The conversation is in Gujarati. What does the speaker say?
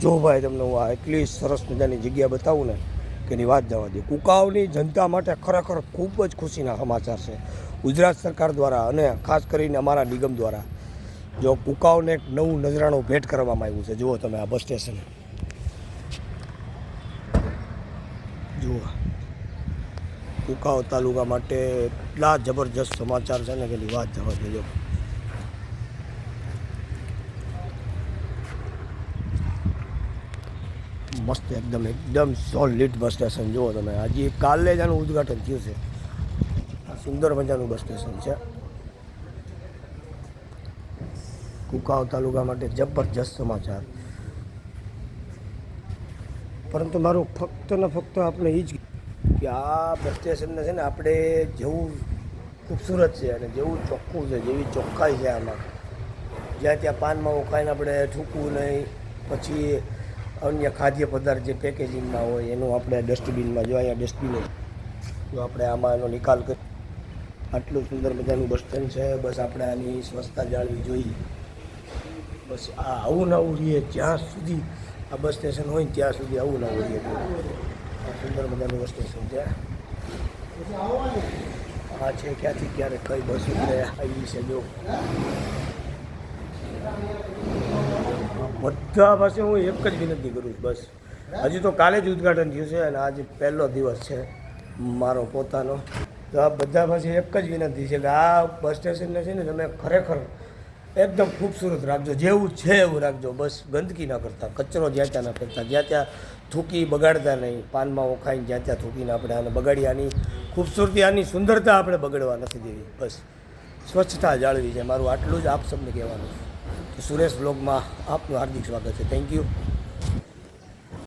જો ભાઈ તમને હું આ એટલી સરસ મજાની જગ્યા બતાવું ને કે એની વાત જવા દે. કુકાવની જનતા માટે ખરેખર ખૂબ જ ખુશીના સમાચાર છે. ગુજરાત સરકાર દ્વારા અને ખાસ કરીને અમારા નિગમ દ્વારા જો કુકાવને એક નવું નજરાણું ભેટ કરવામાં આવ્યું છે. જુઓ તમે આ બસ સ્ટેશન. જુઓ. કુકાવ તાલુકા માટે એટલા જબરજસ્ત સમાચાર છે ને કે એની વાત જવા દેજો. મસ્ત, એકદમ એકદમ સોલિડ બસ સ્ટેશન જુઓ તમે. હજી કાલે જ આનું ઉદ્ઘાટન થયું છે. આ સુંદર મજાનું બસ સ્ટેશન છે. કુકાવ તાલુકા માટે જબરજસ્ત સમાચાર. પરંતુ મારું ફક્ત ને ફક્ત આપણે એ જ કે આ બસ સ્ટેશનને છે ને આપણે જેવું ખૂબસૂરત છે અને જેવું ચોખ્ખું છે, જેવી ચોખ્ખાઈ છે આમાં. જ્યાં ત્યાં પાનમાં ઉકાઈને આપણે ઠૂકવું નહીં, પછી અન્ય ખાદ્ય પદાર્થ જે પેકેજિંગમાં હોય, એનું આપણે ડસ્ટબિનમાં જો અહીંયા ડસ્ટબિન જો આપણે આમાં એનો નિકાલ કરી આટલું સુંદર મજાનું બસ સ્ટેન્ડ છે, બસ આપણે આની સ્વચ્છતા જાળવી જોઈએ. બસ આ આવું ના આવું રહીએ જ્યાં સુધી આ બસ સ્ટેશન હોય ત્યાં સુધી આવું ના આવું રહીએ. આ સુંદર મજાનું બસ સ્ટેશન છે. આ છે ક્યાંથી ક્યારે કઈ બસ ઉતરે આવી છે જો. બધા પાસે હું એક જ વિનંતી કરું છું, બસ. હજી તો કાલે જ ઉદ્ઘાટન થયું છે અને આજે પહેલો દિવસ છે મારો પોતાનો. તો આ બધા પાસે એક જ વિનંતી છે કે આ બસ સ્ટેશનને છે ને તમે ખરેખર એકદમ ખૂબસૂરત રાખજો, જેવું છે એવું રાખજો. બસ ગંદકી ના કરતા, કચરો જ્યાં ત્યાં ના કરતા જ્યાં ત્યાં થૂકી બગાડતા નહીં. પાનમાં ઓખાઈને જ્યાં ત્યાં થૂકીને આપણે આને બગાડી આની ખૂબસૂરતી, આની સુંદરતા આપણે બગડવા નથી દેવી. બસ સ્વચ્છતા જાળવી છે. મારું આટલું જ આપ સૌને કહેવાનું છે. સુરેશ બ્લોગમાં આપનું હાર્દિક સ્વાગત છે. Thank you